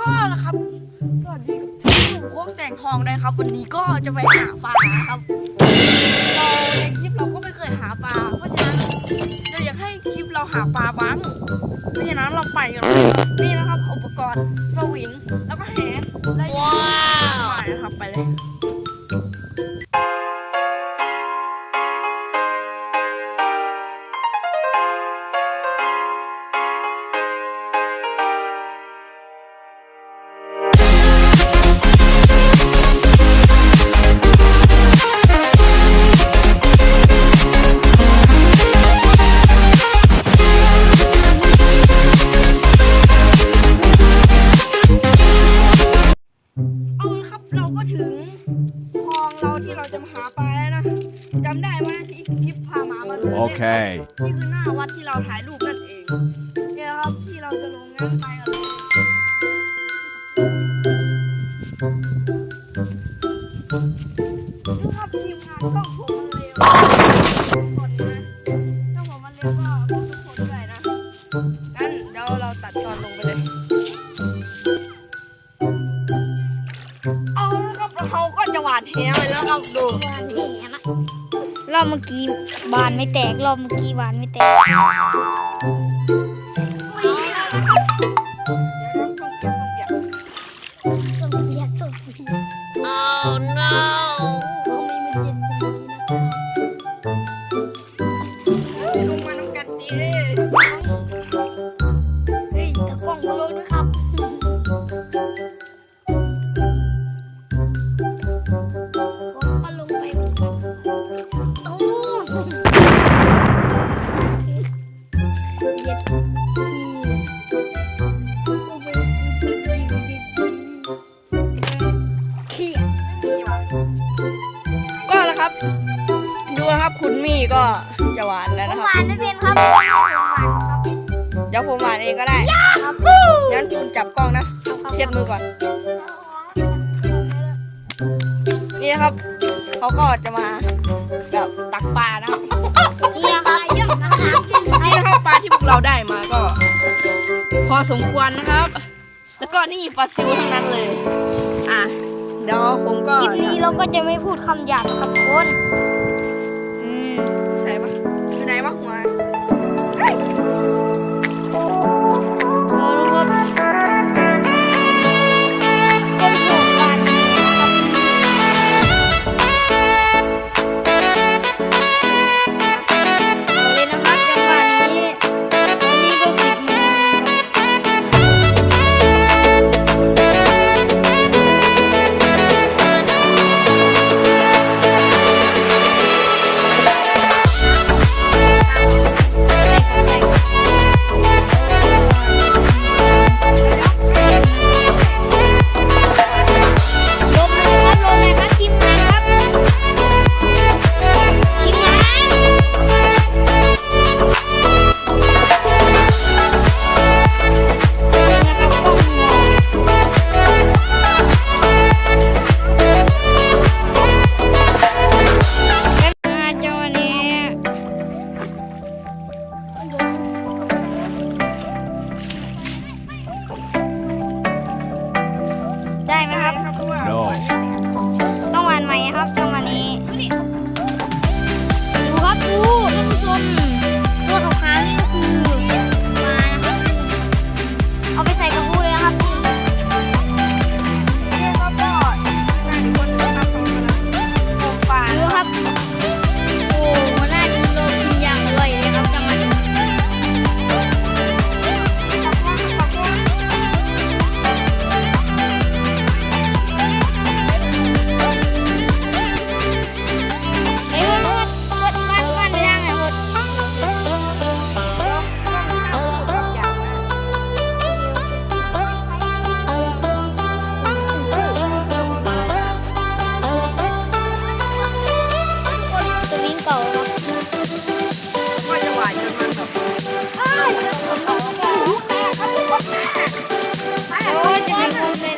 ก็ละครับ สวัสดีกับผมโคกแสงทองนะครับ วันนี้ก็จะไปหาปลาครับเราในคลิปเราก็ไม่เคยหาปลา เพราะฉะนั้นเราอยากให้คลิปเราหาปลาบ้างเพราะฉะนั้นเราไปกันเลยนี่นะครับอุปกรณ์สวิงแล้วก็แหและว้าวมานะครับไปเลย Okay. นี่คือหน้าวัดที่เราถ่ายรูปนั่นเองเนี่ยนะครับที่เราจะลงน้ำไปกันเลยดูครับทีมงานต้องผม มื่อกี้บานไม่แตกรอบเมื่อกี้บานไม่แตก นะครับ คุณมี่ก็จะหวานแล้วผมนะคหรับวานไม่เป็นครับผมหวานครับเดี๋ยวผมหวานเองก็ได้ครับงั้นคุณจับกล้องนะเทียบมือก่อน นี่นะครับเขาก็จะมาแบบตักปลานะครับนี่นะครับเยอะนะครับนี่นะครับปลาที่พวกเราได้มาก็ พอสมควรนะครับ แล้วก็นี่ปลาซิวทั้งนั้นเลย อะเดี๋ยวผมก็คลิปนี้เราก็จะไม่พูดคำหยาบครับทุกคน โอ้ยจะทำไง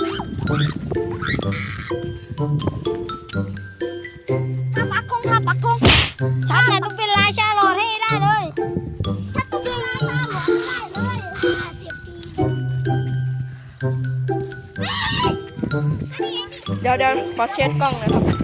ทุกคนถ้าปักคงถ้าปักคงฉันน่ยต้องเป็นราชาหลอดให้ได้เลยฉันต้องเป็นราชาหลอดให้ได้เลยอ่าเสียบตีเดี๋ยวเดี๋ยวขอเช็ดกล้องหนะครับ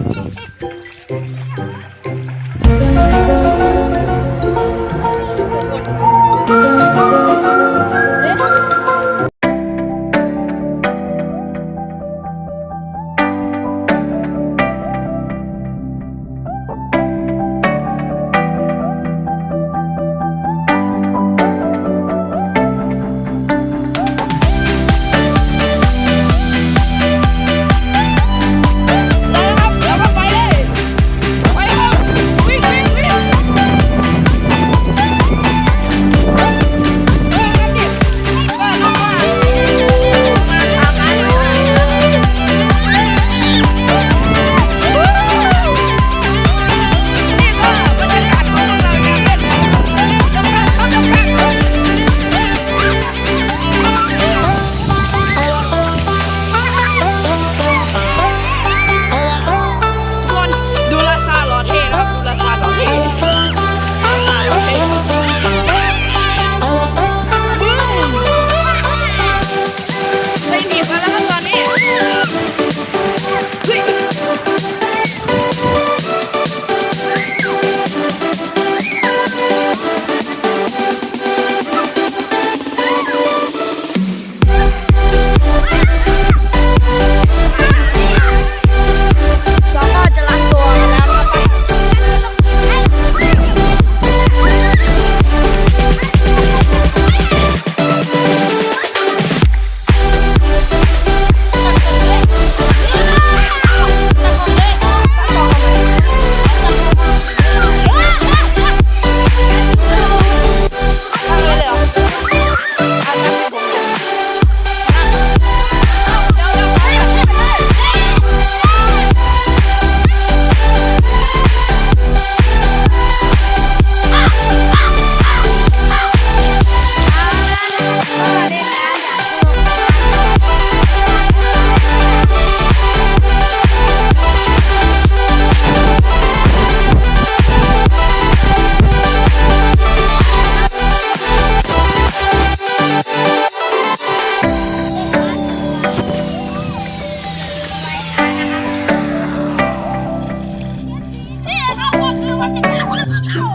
ก็คือบรรยากาศของเรา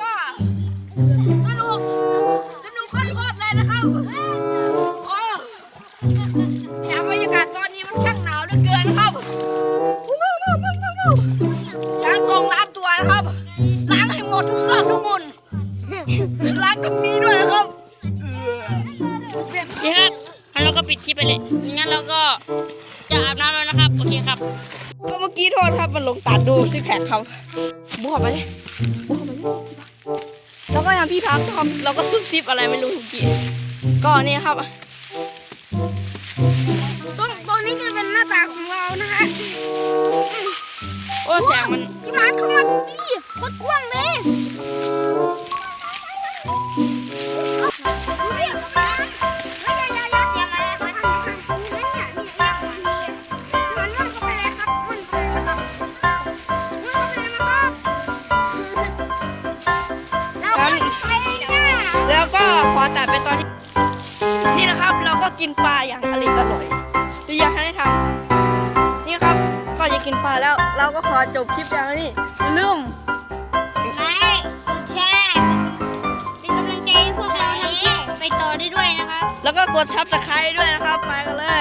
ก็สนุกสนุกโคตรๆเลยนะครับโอ้แถมบรรยากาศตอนนี้มันช่างหนาวเหลือเกินครับล้างกองล้างตัวนะครับ ล้างให้หมดทุกซอกทุกมุมล้างกับนี้ด้วยนะครับนี่ครับงั้นเราก็ปิดคลิปไปเลย งั้นเราก็จะอาบน้ำแล้วนะครับ โอเคครับ ก็เมื่อกี้โทษครับ มันลงตัดดูซิแพคครับ บุกเข้าไปเลยบุกเข้าไปเลยแล้วก็ยังพี่พักทำเราก็ซุบซิบอะไรไม่รู้ทุกทีก็นี่ครับตรงตรงนี้จะเป็นหน้าตาของเรานะฮะโอ้แสงมันพี่มาร์คเข้ามาดูดิโคตรกว้างเลย แต่เป็นตอนที่นี่นะครับเราก็กินปลาอย่างอริอร่อยที่อยากให้ทำนี่ครับก่อนจะกินปลาแล้ว เราก็ขอจบคลิปแล้วนี่อย่าลืมไลค์กดแชร์เป็นกำลังใจให้พวกเราทำคลิปไปต่อได้ด้วยนะครัแล้วก็กด subscribe ด้วยนะครับไปกันเลย